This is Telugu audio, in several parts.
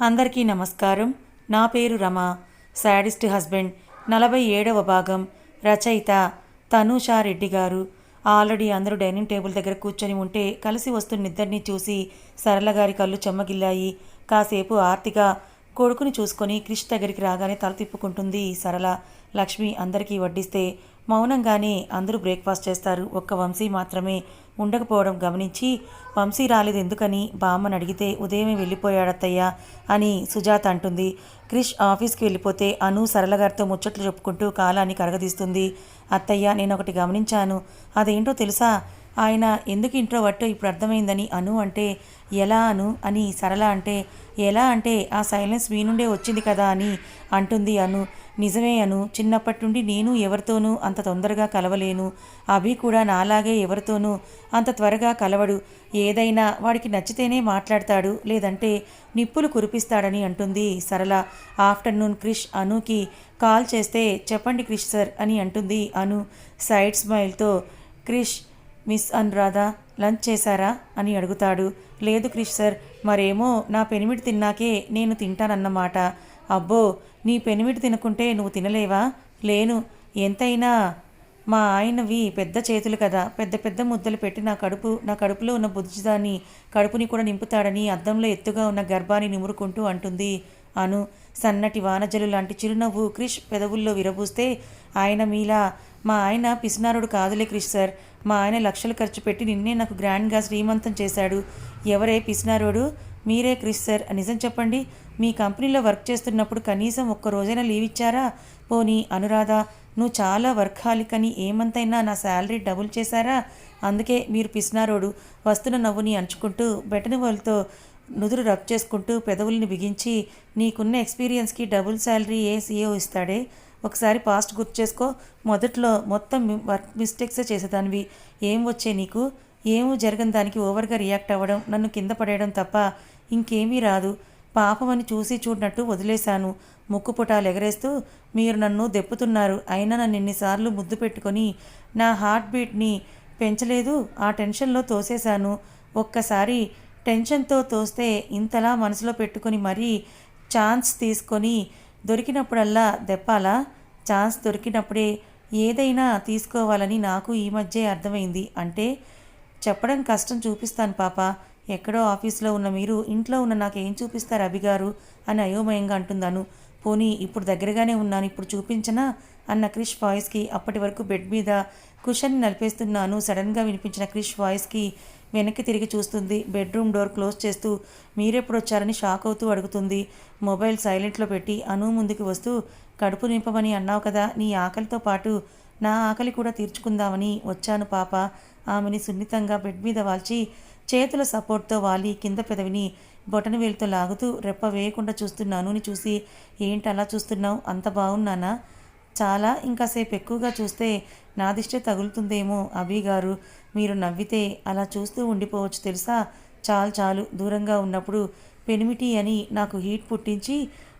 అందరికీ నమస్కారం. నా పేరు రమ. Sadist husband. నలభై ఏడవ భాగం. రచయిత తనూషా రెడ్డి గారు. ఆల్రెడీ అందరూ డైనింగ్ టేబుల్ దగ్గర కూర్చొని ఉంటే కలిసి వస్తున్న ఇద్దరిని చూసి సరళ గారి కళ్ళు చెమ్మగిల్లాయి. కాసేపు ఆర్తిగా కొడుకుని చూసుకొని క్రిష్ దగ్గరికి రాగానే తల తిప్పుకుంటుంది సరళ. లక్ష్మి అందరికీ వడ్డిస్తే మౌనంగానే అందరూ బ్రేక్ఫాస్ట్ చేస్తారు. ఒక్క వంశీ మాత్రమే ఉండకపోవడం గమనించి వంశీ రాలేదు ఎందుకని బామ్మని అడిగితే ఉదయమే వెళ్ళిపోయాడత్తయ్యా అని సుజాత అంటుంది. క్రిష్ ఆఫీస్కి వెళ్ళిపోతే అను సరళగారితో ముచ్చట్లు చెప్పుకుంటూ కాలాన్ని కరగదీస్తుంది. అత్తయ్య నేను ఒకటి గమనించాను. అదేంటో తెలుసా? ఆయన ఎందుకు ఇంట్రోవర్ట్ ఇప్పుడు అర్థమైందని అను అంటే ఎలా అను? అని సరళ అంటే ఎలా అంటే ఆ సైలెన్స్ మీ నుండే వచ్చింది కదా అని అంటుంది అను. నిజమే అను. చిన్నప్పటి నుండి నేను ఎవరితోనూ అంత తొందరగా కలవలేను. అభి కూడా నాలాగే ఎవరితోనూ అంత త్వరగా కలవడు. ఏదైనా వాడికి నచ్చితేనే మాట్లాడతాడు. లేదంటే నిప్పులు కురిపిస్తాడని అంటుంది సరళ. ఆఫ్టర్నూన్ క్రిష్ అనుకి కాల్ చేస్తే చెప్పండి క్రిష్ సార్ అని అంటుంది అను. సైడ్ స్మైల్తో క్రిష్ మిస్ అనురాధ లంచ్ చేశారా? అని అడుగుతాడు. లేదు క్రిష్ సార్ మరేమో నా పెనిమిడి తిన్నాకే నేను తింటానన్నమాట. అబ్బో నీ పెనిమిటి తినకుంటే నువ్వు తినలేవా? లేను. ఎంతైనా మా ఆయనవి పెద్ద చేతులు కదా. పెద్ద పెద్ద ముద్దలు పెట్టి నా కడుపు నా కడుపులో ఉన్న బుజ్జిదాన్ని కడుపుని కూడా నింపుతాడని అద్దంలో ఎత్తుగా ఉన్న గర్భాన్ని నిమురుకుంటూ అంటుంది అను. సన్నటి వానజలు లాంటి చిరునవ్వు క్రిష్ పెదవుల్లో విరబూస్తే ఆయన మీలా మా ఆయన పిసినారుడు కాదులే క్రిష్ సార్. మా ఆయన లక్షలు ఖర్చు పెట్టి నిన్నే నాకు గ్రాండ్గా శ్రీమంతం చేశాడు. ఎవరే పిసినారోడు? మీరే క్రిష్ సార్. నిజం చెప్పండి మీ కంపెనీలో వర్క్ చేస్తున్నప్పుడు కనీసం ఒక్క రోజైనా లీవ్ ఇచ్చారా? పోనీ అనురాధ నువ్వు చాలా వర్కాలికని ఏమంతైనా నా శాలరీ డబుల్ చేశారా? అందుకే మీరు పిసినారోడు. వస్తున్న నవ్వుని అంచుకుంటూ బెటని వాళ్ళతో నుదురు రబ్ చేసుకుంటూ పెదవుల్ని బిగించి నీకున్న ఎక్స్పీరియన్స్కి డబుల్ శాలరీ ఏ సీఏ ఇస్తాడే? ఒకసారి పాస్ట్ గుర్తు చేసుకో. మొదట్లో మొత్తం వర్క్ మిస్టేక్సే చేసేదానివి. ఏం వచ్చే నీకు? ఏమో జరగని దానికి ఓవర్గా రియాక్ట్ అవ్వడం నన్ను కింద పడేయడం తప్ప ఇంకేమీ రాదు. పాపం అని చూసి చూడనట్టు వదిలేశాను. ముక్కు పుటాలు ఎగరేస్తూ మీరు నన్ను దెప్పుతున్నారు అయినా నన్ను ఎన్నిసార్లు ముద్దు పెట్టుకొని నా హార్ట్ బీట్ని పెంచలేదు. ఆ టెన్షన్లో తోసేశాను. ఒక్కసారి టెన్షన్తో తోస్తే ఇంతలా మనసులో పెట్టుకొని మరీ ఛాన్స్ తీసుకొని దొరికినప్పుడల్లా దెప్పాలా? ఛాన్స్ దొరికినప్పుడే ఏదైనా తీసుకోవాలని నాకు ఈ మధ్య అర్థమైంది. అంటే చెప్పడం కష్టం చూపిస్తాను పాప. ఎక్కడో ఆఫీస్లో ఉన్న మీరు ఇంట్లో ఉన్న నాకు ఏం చూపిస్తారు అభిగారు అని అయోమయంగా అంటున్నాను పోనీ ఇప్పుడు దగ్గరగానే ఉన్నాను ఇప్పుడు చూపించనా? అన్న క్రిష్ వాయిస్కి అప్పటి వరకు బెడ్ మీద కుషన్ని నలిపేస్తున్నాను. సడన్గా వినిపించిన క్రిష్ వాయిస్కి వెనక్కి తిరిగి చూస్తుంది. బెడ్రూమ్ డోర్ క్లోజ్ చేస్తూ మీరెప్పుడు వచ్చారని షాక్ అవుతూ అడుగుతుంది. మొబైల్ సైలెంట్లో పెట్టి అను ముందుకు వస్తూ కడుపు నింపమని అన్నావు కదా నీ ఆకలితో పాటు నా ఆకలి కూడా తీర్చుకుందామని వచ్చాను పాప. ఆమెని సున్నితంగా బెడ్ మీద వాల్చి చేతుల సపోర్ట్తో వాలి కింద పెదవిని బొటన వేలుతో లాగుతూ రెప్ప వేయకుండా చూస్తున్నాను అని చూసి ఏంటి అలా చూస్తున్నావు? అంత బాగున్నానా చాలా ఇంకాసేపు ఎక్కువగా చూస్తే నా దిష్టే తగులుతుందేమో అభి గారు. మీరు నవ్వితే అలా చూస్తూ ఉండిపోవచ్చు తెలుసా? చాలు చాలు దూరంగా ఉన్నప్పుడు పెనిమిటి అని నాకు హీట్ పుట్టించి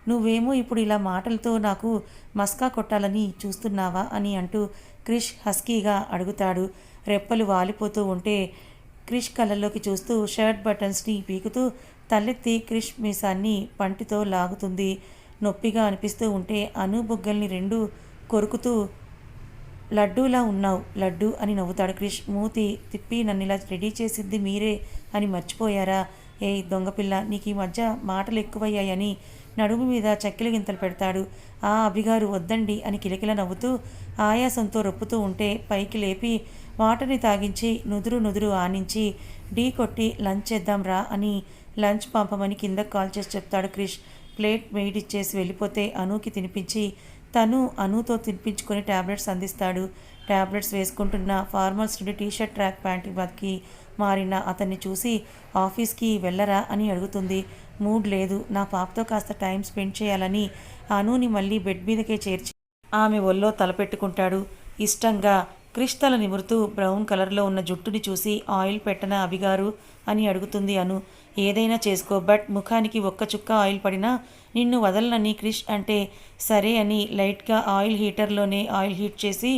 నువ్వేమో ఇప్పుడు ఇలా మాటలతో నాకు మస్కా కొట్టాలని చూస్తున్నావా అని అంటూ క్రిష్ హస్కీగా అడుగుతాడు. రెప్పలు వాలిపోతూ ఉంటే క్రిష్ కళ్ళల్లోకి చూస్తూ షర్ట్ బటన్స్ని పీకుతూ తలెత్తి క్రిష్ మీసాన్ని పంటితో లాగుతుంది. నొప్పిగా అనిపిస్తూ ఉంటే అను బుగ్గల్ని రెండు కొరుకుతూ లడ్డూలా ఉన్నావు లడ్డు అని నవ్వుతాడు క్రిష్. మూతి తిప్పి నన్ను ఇలా రెడీ చేసింది మీరే అని మర్చిపోయారా? ఏ దొంగపిల్ల నీకు ఈ మధ్య మాటలు ఎక్కువయ్యాయని నడుము మీద చక్కెల గింతలు పెడతాడు. ఆ అభిగారు వద్దండి అని కిలకిల నవ్వుతూ ఆయాసంతో రొప్పుతూ ఉంటే పైకి లేపి వాటర్ని తాగించి నుదురు నుదురు ఆనించి ఢీ కొట్టి లంచ్ చేద్దాం రా అని లంచ్ పంపమని కింద కాల్ చేసి చెప్తాడు క్రిష్. ప్లేట్ వెయిట్ ఇచ్చేసి వెళ్ళిపోతే అనూకి తినిపించి తను అనుతో తినిపించుకొని ట్యాబ్లెట్స్ అందిస్తాడు. ట్యాబ్లెట్స్ వేసుకుంటున్న ఫార్మల్స్ నుండి టీషర్ట్ ట్రాక్ ప్యాంట్ బతికి మారిన అతన్ని చూసి ఆఫీస్కి వెళ్ళరా అని అడుగుతుంది. మూడ్ లేదు. నా పాపతో కాస్త టైం స్పెండ్ చేయాలని అనుని మళ్ళీ బెడ్ మీదకే చేర్చి ఆమె ఒళ్ళో తలపెట్టుకుంటాడు. ఇష్టంగా క్రిష్టల నిమురుతూ బ్రౌన్ కలర్లో ఉన్న జుట్టుని చూసి ఆయిల్ పెట్టన అభిగారు అని అడుగుతుంది అను. ఏదైనా చేసుకో బట్ ముఖానికి ఒక్క చుక్క ఆయిల్ పడినా నిన్ను వదలనని క్రిష్ అంటే సరే అని లైట్గా ఆయిల్ హీటర్లోనే ఆయిల్ హీట్ చేసి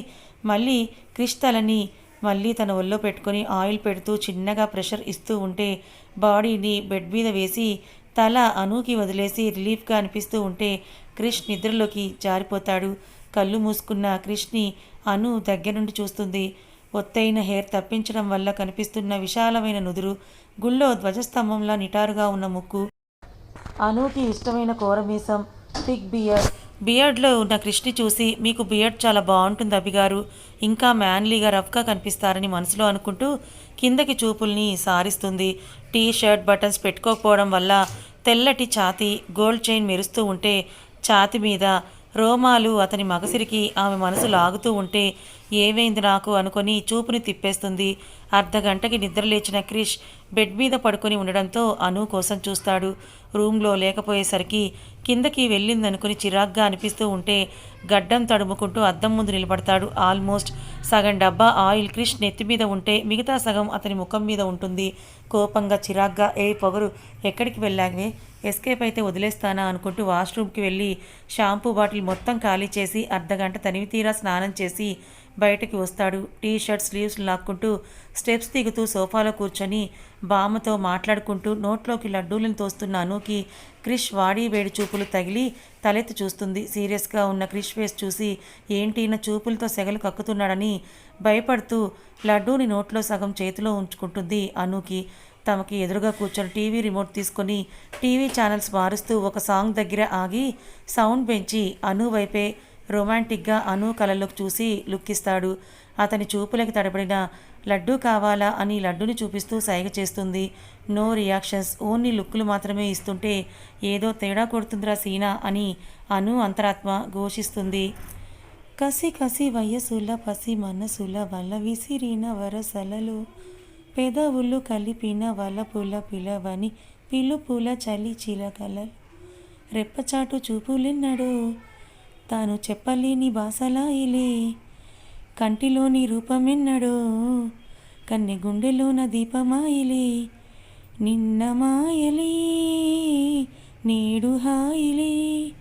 మళ్ళీ క్రిష్ తలని మళ్ళీ తన ఒళ్ళో పెట్టుకొని ఆయిల్ పెడుతూ చిన్నగా ప్రెషర్ ఇస్తూ ఉంటే బాడీని బెడ్ మీద వేసి తల అనూకి వదిలేసి రిలీఫ్గా అనిపిస్తూ ఉంటే క్రిష్ నిద్రలోకి జారిపోతాడు. కళ్ళు మూసుకున్న క్రిష్ని అను దగ్గర నుండి చూస్తుంది. ఒత్తైన హెయిర్ తప్పించడం వల్ల కనిపిస్తున్న విశాలమైన నుదురు గుళ్ళో ధ్వజస్తంభంలా నిటారుగా ఉన్న ముక్కు అనూకి ఇష్టమైన కూరమీసం థిక్ బియర్డ్. బియర్డ్లో ఉన్న కృష్ణి చూసి మీకు బియర్డ్ చాలా బాగుంటుంది అభిగారు. ఇంకా మ్యాన్లీగా రఫ్గా కనిపిస్తారని మనసులో అనుకుంటూ కిందకి చూపుల్ని సారిస్తుంది. టీ షర్ట్ బటన్స్ పెట్టుకోకపోవడం వల్ల తెల్లటి ఛాతీ గోల్డ్ చైన్ మెరుస్తూ ఉంటే ఛాతి మీద రోమాలు అతని మగసిరికి ఆమె మనసు లాగుతూ ఉంటే ఏమైంది నాకు అనుకొని చూపుని తిప్పేస్తుంది. అర్ధగంటకి నిద్రలేచిన క్రిష్ బెడ్ మీద పడుకొని ఉండడంతో అను కోసం చూస్తాడు. రూమ్లో లేకపోయేసరికి కిందకి వెళ్ళిందనుకుని చిరాగ్గా అనిపిస్తూ ఉంటే గడ్డం తడుముకుంటూ అద్దం ముందు నిలబడతాడు. ఆల్మోస్ట్ సగం డబ్బా ఆయిల్ క్రిష్ నెత్తి మీద ఉంటే మిగతా సగం అతని ముఖం మీద ఉంటుంది. కోపంగా చిరాగ్గా ఏ పొగరు ఎక్కడికి వెళ్ళావే? ఎస్కేప్ అయితే వదిలేస్తానా? అనుకుంటూ వాష్రూమ్కి వెళ్ళి షాంపూ బాటిల్ మొత్తం ఖాళీ చేసి అర్ధగంట తనివి తీరా స్నానం చేసి బయటకి వస్తాడు. టీ షర్ట్ స్లీవ్స్ లాక్కుంటూ స్టెప్స్ దిగుతూ సోఫాలో కూర్చొని బామ్మతో మాట్లాడుకుంటూ నోట్లోకి లడ్డూలను తోస్తున్న అనుకి క్రిష్ వాడి వేడి చూపులు తగిలి తలెత్తి చూస్తుంది. సీరియస్గా ఉన్న క్రిష్ ఫేస్ చూసి ఏంటి నా చూపులతో సెగలు కక్కుతున్నాడని భయపడుతూ లడ్డూని నోట్లో సగం చేతిలో ఉంచుకుంటుంది అనుకి. తమకి ఎదురుగా కూర్చొని టీవీ రిమోట్ తీసుకొని టీవీ ఛానల్స్ మారుస్తూ ఒక సాంగ్ దగ్గర ఆగి సౌండ్ పెంచి అను వైపే రొమాంటిక్గా అను కలలోకి చూసి లుక్కిస్తాడు. అతని చూపులకి తడబడిన లడ్డూ కావాలా? అని లడ్డూని చూపిస్తూ సైగ చేస్తుంది. నో రియాక్షన్స్ ఓన్లీ లుక్కులు మాత్రమే ఇస్తుంటే ఏదో తేడా కొడుతుందిరా సీనా అని అను అంతరాత్మ ఘోషిస్తుంది. కసి కసి వయసుల పసి మనసుల వల్ల విసిరిన వరసలలో పెదవులు కలిపిన వలపుల పిలవని పిలుపుల చలి చిలకలలు రెప్పచాటు చూపులెన్నడు. తాను చెప్పలేని బాసలాయిలే కంటిలోని రూపమెన్నడో కన్నె గుండెలోన దీపమాయిలే. నిన్న మాయలే నేడు హాయిలే.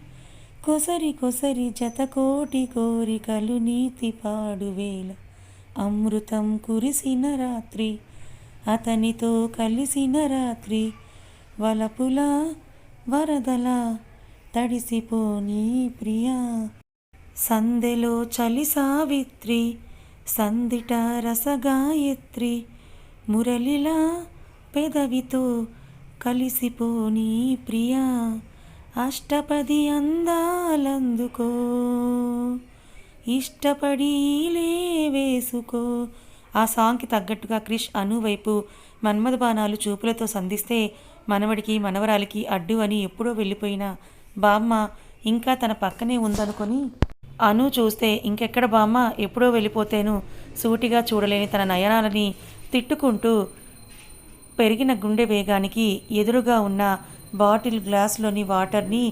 కొసరి కొసరి జత కోటి కోరికలు నీతి పాడువేల అమృతం కురిసిన రాత్రి అతనితో కలిసిన రాత్రి. వలపుల వరదలా తడిసిపోని ప్రియా. సందెలో చలి సావిత్రి సందిట రసగాయత్రి మురళిలా పెదవితో కలిసిపోని ప్రియా. అష్టపది అందాలందుకో ఇష్టపడి వేసుకో ఆ సాంగ్కి తగ్గట్టుగా క్రిష్ అనువైపు మన్మథ బాణాలు చూపులతో సంధిస్తే మనవడికి మనవరాలికి అడ్డు అని ఎప్పుడో వెళ్ళిపోయిన బామ్మ ఇంకా తన పక్కనే ఉందనుకొని అను చూస్తే ఇంకెక్కడ బామ్మ ఎప్పుడో వెళ్ళిపోతేను సూటిగా చూడలేని తన నయనాలని తిట్టుకుంటూ పెరిగిన గుండె వేగానికి ఎదురుగా ఉన్న బాటిల్ గ్లాస్లోని వాటర్ని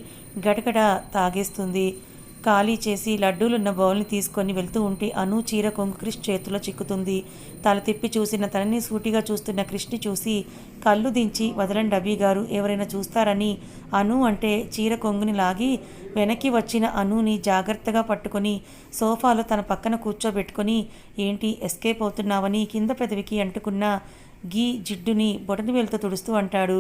గటగడ తాగేస్తుంది. ఖాళీ చేసి లడ్డూలున్న బౌల్ని తీసుకొని వెళ్తూ ఉంటే అను చీర కొంగు క్రిష్ చేతిలో చిక్కుతుంది. తల తిప్పి చూసిన తనని సూటిగా చూస్తున్న క్రిష్ని చూసి కళ్ళు దించి వదలండి అభి గారు ఎవరైనా చూస్తారని. అను అంటే చీర కొంగుని లాగి వెనక్కి వచ్చిన అనుని జాగ్రత్తగా పట్టుకొని సోఫాలో తన పక్కన కూర్చోబెట్టుకొని ఏంటి ఎస్కేప్ అవుతున్నావని కింద పెదవికి అంటుకున్న గీ జిడ్డుని బొటని వేలుతో తుడుస్తూ అంటాడు.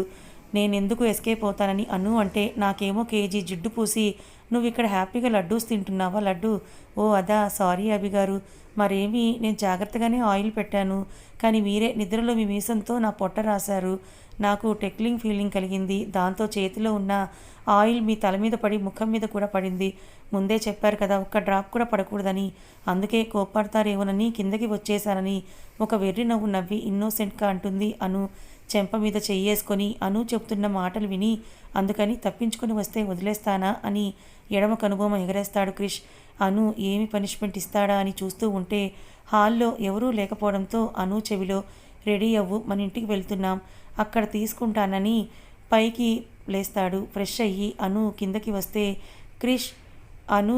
నేనెందుకు ఎస్కేప్ అవుతానని అను అంటే నాకేమో కేజీ జిడ్డు పూసి నువ్వు ఇక్కడ హ్యాపీగా లడ్డూస్ తింటున్నావా? లడ్డు. ఓ అదా. సారీ అభి గారు. మరేమి? నేను జాగ్రత్తగానే ఆయిల్ పెట్టాను. కానీ మీరే నిద్రలో మీ మీసంతో నా పొట్ట రాశారు. నాకు టెక్లింగ్ ఫీలింగ్ కలిగింది. దాంతో చేతిలో ఉన్న ఆయిల్ మీ తల మీద పడి ముఖం మీద కూడా పడింది. ముందే చెప్పారు కదా ఒక్క డ్రాప్ కూడా పడకూడదని. అందుకే కోప్పడతారేమోనని కిందకి వచ్చేశానని ఒక వెర్రి నవ్వు నవ్వి ఇన్నోసెంట్గా అంటుంది అను. చెంప మీద చెయ్యేసుకొని అను చెప్తున్న మాటలు విని అందుకని తప్పించుకొని వస్తే వదిలేస్తానా అని ఎడమ కనుబొమ్మ ఎగరేస్తాడు క్రిష్. అను ఏమి పనిష్మెంట్ ఇస్తాడా అని చూస్తూ ఉంటే హాల్లో ఎవరూ లేకపోవడంతో అను చెవిలో రెడీ అవ్వు మన ఇంటికి వెళ్తున్నాం. అక్కడ తీసుకుంటానని పైకి లేస్తాడు. ఫ్రెష్ అయ్యి అను కిందకి వస్తే క్రిష్ అను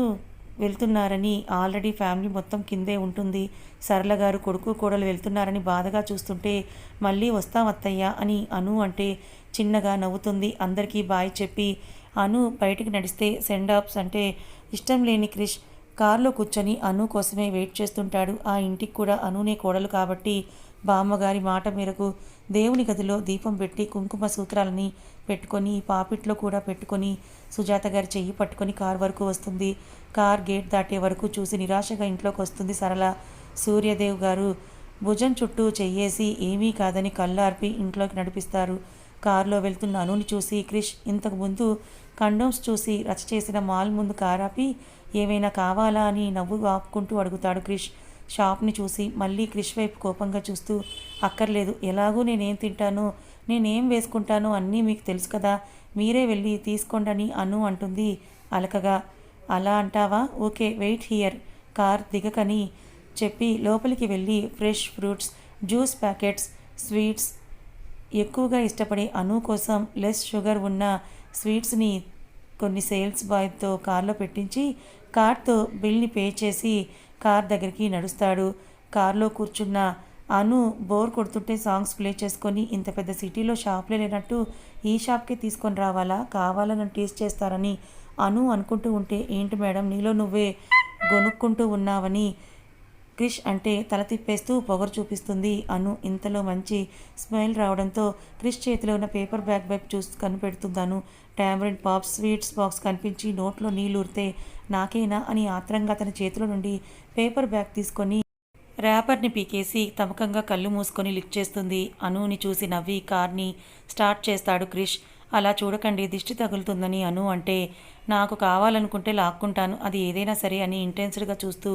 వెళ్తున్నారని ఆల్రెడీ ఫ్యామిలీ మొత్తం కిందే ఉంటుంది. సరళ గారు కొడుకు కోడలు వెళ్తున్నారని బాధగా చూస్తుంటే మళ్ళీ వస్తాం అత్తయ్య అని అను అంటే చిన్నగా నవ్వుతుంది. అందరికీ బాయ్ చెప్పి అను బయటికి నడిస్తే సెండ్ ఆఫ్స్ అంటే ఇష్టం లేని క్రిష్ కారులో కూర్చొని అను కోసమే వెయిట్ చేస్తుంటాడు. ఆ ఇంటికి కూడా అనునే కోడలు కాబట్టి బామ్మగారి మాట మేరకు దేవుని గదిలో దీపం పెట్టి కుంకుమ సూత్రాలని పెట్టుకొని పాపిట్లో కూడా పెట్టుకొని సుజాత గారి చెయ్యి పట్టుకొని కార్ వరకు వస్తుంది. కార్ గేట్ దాటే వరకు చూసి నిరాశగా ఇంట్లోకి వస్తుంది సరళ. సూర్యదేవ్ గారు భుజం చుట్టూ చెయ్యేసి ఏమీ కాదని కళ్ళార్పి ఇంట్లోకి నడిపిస్తారు. కారులో వెళ్తున్న అనుని చూసి క్రిష్ ఇంతకు ముందు కండోమ్స్ చూసి రచ చేసిన మాల్ ముందు కారాపి ఏమైనా కావాలా? అని నవ్వు ఆపుకుంటూ అడుగుతాడు క్రిష్. షాప్ని చూసి మళ్ళీ క్రిష్ వైపు కోపంగా చూస్తూ అక్కర్లేదు ఎలాగూ నేనేం తింటానో నేనేం వేసుకుంటానో అన్నీ మీకు తెలుసు కదా మీరే వెళ్ళి తీసుకోండని అను అంటుంది అలకగా. అలా అంటావా? ఓకే వెయిట్ హియర్ కార్ దిగకని చెప్పి లోపలికి వెళ్ళి fresh fruits juice packets sweets ఎక్కువగా ఇష్టపడే అను కోసం లెస్ షుగర్ ఉన్న స్వీట్స్ని కొన్ని సేల్స్ బాయ్తో కార్లో పెట్టించి కార్తో బిల్ని పే చేసి కార్ దగ్గరికి నడుస్తాడు. కార్లో కూర్చున్న అను బోర్ కొడుతుంటే సాంగ్స్ ప్లే చేసుకొని ఇంత పెద్ద సిటీలో షాప్లే లేనట్టు ఈ షాప్కే తీసుకొని రావాలా? కావాలని టీస్ చేస్తారని అను అనుకుంటూ ఉంటే ఏంటి మేడం నీలో నువ్వే గొనుక్కుంటూ ఉన్నావని క్రిష్ అంటే తల తిప్పేస్తూ పొగరు చూపిస్తుంది. అను ఇంతలో మంచి స్మైల్ రావడంతో క్రిష్ చేతిలో ఉన్న పేపర్ బ్యాగ్ వైపు చూసి కనిపెడుతుందాను టామరిన్ పాప్ స్వీట్స్ బాక్స్ కనిపించి నోట్లో నీళ్ళూరితే నాకేనా? అని ఆత్రంగా తన చేతిలో నుండి పేపర్ బ్యాగ్ తీసుకొని ర్యాపర్ని పీకేసి తమకంగా కళ్ళు మూసుకొని లిఫ్ట్ చేస్తుంది. అనుని చూసి నవ్వి కార్ని స్టార్ట్ చేస్తాడు క్రిష్. అలా చూడకండి దిష్టి తగులుతుందని అను అంటే నాకు కావాలనుకుంటే లాక్కుంటాను. అది ఏదైనా సరే అని ఇంటెన్స్డ్గా చూస్తూ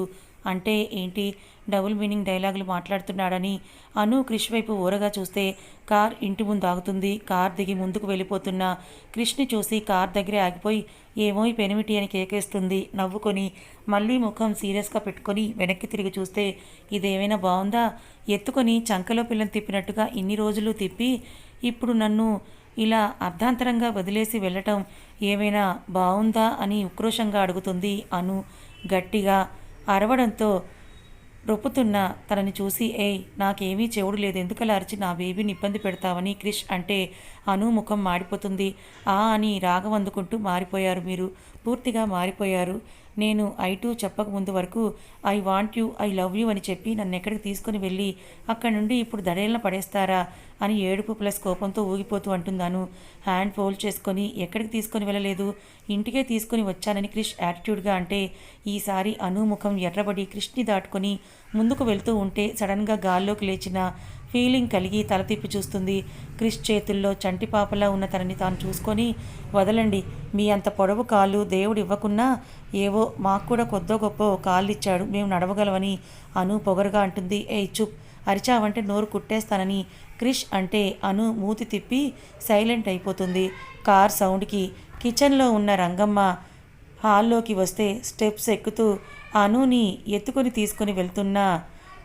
అంటే ఏంటి? డబుల్ మీనింగ్ డైలాగులు మాట్లాడుతున్నాడని అను క్రిష్ వైపు ఊరగా చూస్తే కార్ ఇంటి ముందు ఆగుతుంది. కార్ దిగి ముందుకు వెళ్ళిపోతున్న క్రిష్ని చూసి కార్ దగ్గరే ఆగిపోయి ఏమో పెనిమిటి అని కేకేస్తుంది. నవ్వుకొని మళ్ళీ ముఖం సీరియస్గా పెట్టుకొని వెనక్కి తిరిగి చూస్తే ఇదేమైనా బాగుందా ఎత్తుకొని చంకలో పిల్లని తిప్పినట్టుగా ఇన్ని రోజులు తిప్పి ఇప్పుడు నన్ను ఇలా అర్ధాంతరంగా వదిలేసి వెళ్ళటం ఏమైనా బాగుందా అని ఉక్రోషంగా అడుగుతుంది అను గట్టిగా. అరవడంతో రొప్పుతున్న తనని చూసి ఏయ్ నాకేమీ చెవుడు లేదు. ఎందుకలా అరిచి నా బేబీని ఇబ్బంది పెడతావని క్రిష్ అంటే అను ముఖం మాడిపోతుంది. ఆ అని రాగం అందుకుంటూ మారిపోయారు మీరు. పూర్తిగా మారిపోయారు. నేను ఐ టూ చెప్పక ముందు వరకు I want you I love you అని చెప్పి నన్ను ఎక్కడికి తీసుకుని వెళ్ళి అక్కడి నుండి ఇప్పుడు దడేళ్ళ పడేస్తారా అని ఏడుపు ప్లస్ కోపంతో ఊగిపోతూ అంటున్నాను హ్యాండ్ ఫోల్డ్ చేసుకొని ఎక్కడికి తీసుకొని వెళ్ళలేదు. ఇంటికే తీసుకొని వచ్చానని క్రిష్ యాటిట్యూడ్గా అంటే ఈసారి అనుముఖం ఎర్రబడి క్రిష్ని దాటుకొని ముందుకు వెళ్తూ ఉంటే సడన్గా గాల్లోకి లేచిన ఫీలింగ్ కలిగి తల తిప్పి చూస్తుంది. క్రిష్ చేతుల్లో చంటి పాపలా ఉన్న తనని తాను చూసుకొని వదలండి మీ అంత పొడవు కాళ్ళు దేవుడు ఇవ్వకున్నా ఏవో మాకు కూడా కొద్దో గొప్ప కాళ్ళు ఇచ్చాడు మేము నడవగలవని అను పొగరుగా అంటుంది. ఏ చుప్ అరిచావంటే నోరు కుట్టేస్తానని క్రిష్ అంటే అను మూతి తిప్పి సైలెంట్ అయిపోతుంది. కార్ సౌండ్కి కిచెన్లో ఉన్న రంగమ్మ హాల్లోకి వస్తే స్టెప్స్ ఎక్కుతూ అనుని ఎత్తుకొని తీసుకొని వెళ్తున్న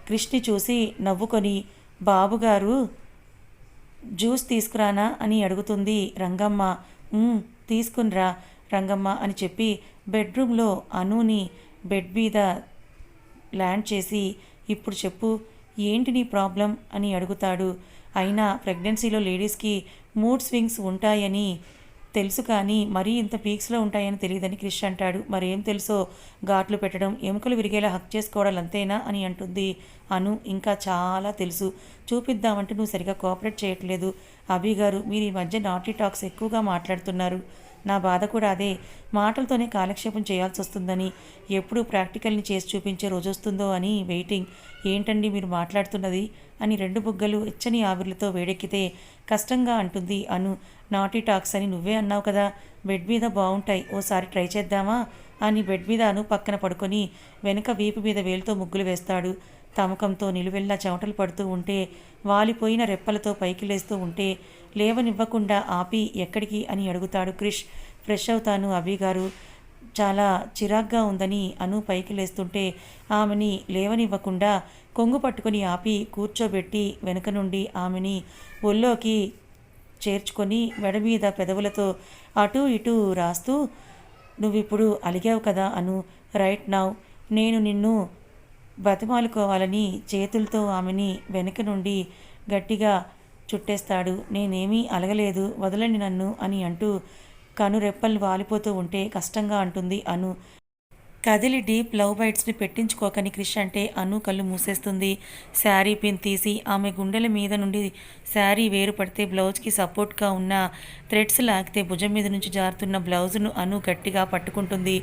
కృష్ణి చూసి నవ్వుకొని బాబుగారు జ్యూస్ తీసుకురానా? అని అడుగుతుంది రంగమ్మ. తీసుకునిరా రంగమ్మ అని చెప్పి బెడ్రూమ్లో అనుని బెడ్ మీద ల్యాండ్ చేసి ఇప్పుడు చెప్పు ఏంటి నీ ప్రాబ్లం? అని అడుగుతాడు. అయినా ప్రెగ్నెన్సీలో లేడీస్కి మూడ్ స్వింగ్స్ ఉంటాయని తెలుసు కానీ మరీ ఇంత పీక్స్లో ఉంటాయని తెలియదని క్రిష్ అంటాడు. మరేం తెలుసో? ఘాట్లు పెట్టడం ఎముకలు విరిగేలా హక్ చేసుకోవడం అంతేనా అని అంటుంది అను. ఇంకా చాలా తెలుసు. చూపిద్దామంటే నువ్వు సరిగా కోఆపరేట్ చేయట్లేదు. అభి గారు మీరు ఈ మధ్య నాటీ టాక్స్ ఎక్కువగా మాట్లాడుతున్నారు. నా బాధ కూడా అదే. మాటలతోనే కాలక్షేపం చేయాల్సి వస్తుందని ఎప్పుడు ప్రాక్టికల్ని చేసి చూపించే రోజు వస్తుందో అని వెయిటింగ్. ఏంటండి మీరు మాట్లాడుతున్నది? అని రెండు బుగ్గలు ఎచ్చని ఆవిర్లతో వేడెక్కితే కష్టంగా అంటుంది అను. నాటీ టాక్స్ అని నువ్వే అన్నావు కదా బెడ్ మీద బాగుంటాయి ఓసారి ట్రై చేద్దామా? అని బెడ్ మీద అను పక్కన పడుకొని వెనుక వీపు మీద వేలుతో ముగ్గులు వేస్తాడు. తమకంతో నిలువెల్లా చెమటలు పడుతూ ఉంటే వాలిపోయిన రెప్పలతో పైకి లేస్తూ ఉంటే లేవనివ్వకుండా ఆపి ఎక్కడికి అని అడుగుతాడు క్రిష్. ఫ్రెష్ అవుతాను అభి గారు. చాలా చిరాగ్గా ఉందని అను పైకి లేస్తుంటే ఆమెని లేవనివ్వకుండా కొంగు పట్టుకొని ఆపి కూర్చోబెట్టి వెనుక నుండి ఆమెని ఒళ్ళోకి చేర్చుకొని మెడ మీద పెదవులతో అటు ఇటు రాస్తూ నువ్విప్పుడు అలిగావు కదా అను. Right now. నేను నిన్ను బతిమాలుకోవాలని చేతులతో ఆమెని వెనుక నుండి గట్టిగా చుట్టేస్తాడు. నేనేమీ అలగలేదు. వదలండి నన్ను అని అంటూ కను రెప్పలు వాలిపోతూ ఉంటే కష్టంగా అంటుంది అను. కదిలి డీప్ లవ్ బైట్స్ని పెట్టించుకోకని క్రిష్ అంటే అను కళ్ళు మూసేస్తుంది. శారీ పిన్ తీసి ఆమె గుండెల మీద నుండి శారీ వేరు పడితే బ్లౌజ్కి సపోర్ట్గా ఉన్న థ్రెడ్స్ లాగితే భుజం మీద నుంచి జారుతున్న బ్లౌజ్ను అను గట్టిగా పట్టుకుంటుంది.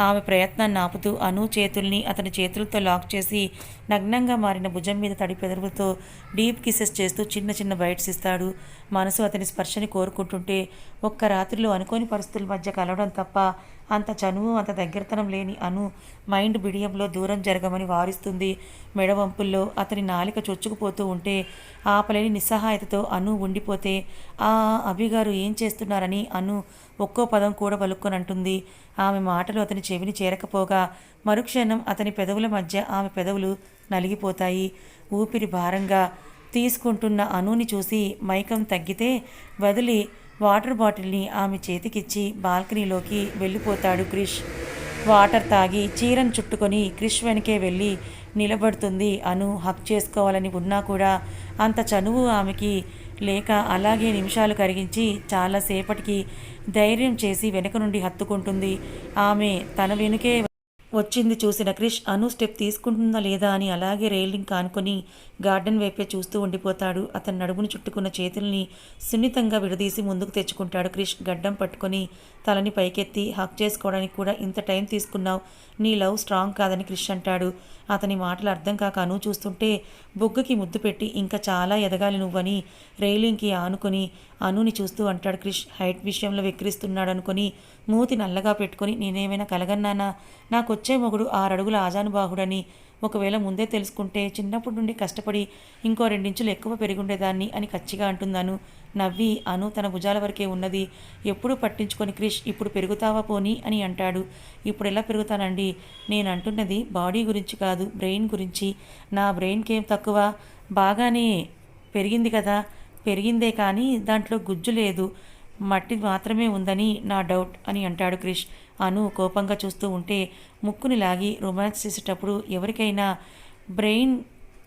ఆమె ప్రయత్నాన్ని ఆపుతూ అను చేతుల్ని అతని చేతులతో లాక్ చేసి నగ్నంగా మారిన భుజం మీద తడి పెదవులతో డీప్ కిసెస్ చేస్తూ చిన్న చిన్న బైట్స్ ఇస్తాడు. మనసు అతని స్పర్శని కోరుకుంటుంటే ఒక్క రాత్రిలో అనుకోని పరిస్థితుల మధ్య కలవడం తప్ప అంత చనువు అంత దగ్గరతనం లేని అను మైండ్ బిడియంలో దూరం జరగమని వారిస్తుంది. మెడవంపుల్లో అతని నాలిక చొచ్చుకుపోతూ ఉంటే ఆపలేని నిస్సహాయతతో అను ఉండిపోతే ఆ అభిగారు ఏం చేస్తున్నారని అను ఒక్కో పదం కూడా పలుక్కొని అంటుంది ఆమె మాటలు అతని చెవిని చేరకపోగా మరుక్షణం అతని పెదవుల మధ్య ఆమె పెదవులు నలిగిపోతాయి. ఊపిరి భారంగా తీసుకుంటున్న అనుని చూసి మైకం తగ్గితే వదిలి వాటర్ బాటిల్ని ఆమె చేతికిచ్చి బాల్కనీలోకి వెళ్ళిపోతాడు క్రిష్. వాటర్ తాగి చీరను చుట్టుకొని క్రిష్ వెనకే వెళ్ళి నిలబడుతుంది అను హక్ చేసుకోవాలని ఉన్నా కూడా అంత చనువు ఆమెకి లేక అలాగే నిమిషాలు కరిగించి చాలాసేపటికి ధైర్యం చేసి వెనక నుండి హత్తుకుంటుంది. ఆమె తన వెనుకే వచ్చింది చూసిన క్రిష్ అను స్టెప్ తీసుకుంటుందా లేదా అని అలాగే రైలింగ్ కానుకొని గార్డెన్ వైపే చూస్తూ ఉండిపోతాడు. అతని నడుమును చుట్టుకున్న చేతుల్ని సున్నితంగా విడదీసి ముందుకు తెచ్చుకుంటాడు క్రిష్. గడ్డం పట్టుకొని తలని పైకెత్తి హక్ చేసుకోవడానికి కూడా ఇంత టైం తీసుకున్నావు. నీ లవ్ స్ట్రాంగ్ కాదని క్రిష్ అంటాడు. అతని మాటలు అర్థం కాక అను చూస్తుంటే బొగ్గకి ముద్దు పెట్టి ఇంకా చాలా ఎదగాలి నువ్వని రైలింగ్కి ఆనుకొని అనుని చూస్తూ అంటాడు క్రిష్. హైట్ విషయంలో వెక్కిరిస్తున్నాడు అనుకొని మూతి నల్లగా పెట్టుకొని నేనేమైనా కలగన్నానా? నాకొచ్చే మొగుడు ఆరడుగుల ఆజానుబాహుడని. ఒకవేళ ముందే తెలుసుకుంటే చిన్నప్పటి నుండి కష్టపడి ఇంకో రెండించులు ఎక్కువ పెరిగుండేదాన్ని అని కచ్చిగా అంటున్నాను నవ్వి అను తన భుజాల వరకే ఉన్నది. ఎప్పుడు పట్టించుకొని క్రిష్ ఇప్పుడు పెరుగుతావా పోనీ అని అంటాడు. ఇప్పుడు ఎలా పెరుగుతానండి? నేను అంటున్నది బాడీ గురించి కాదు బ్రెయిన్ గురించి. నా బ్రెయిన్కేం తక్కువ? బాగానే పెరిగింది కదా. పెరిగిందే కానీ దాంట్లో గుజ్జు లేదు. మట్టి మాత్రమే ఉందని నా డౌట్ అని అంటాడు క్రిష్. అను కోపంగా చూస్తూ ఉంటే ముక్కుని లాగి రొమాన్స్ చేసేటప్పుడు ఎవరికైనా బ్రెయిన్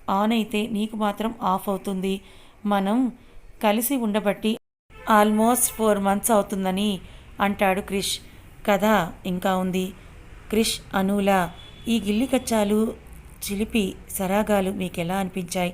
ఆన్ అయితే నీకు మాత్రం ఆఫ్ అవుతుంది. మనం కలిసి ఉండబట్టి ఆల్మోస్ట్ ఫోర్ మంత్స్ అవుతుందని అంటాడు క్రిష్. కథ ఇంకా ఉంది. క్రిష్ అనుల ఈ గిల్లి కచ్చాలు చిలిపి సరాగాలు మీకు ఎలా అనిపించాయి?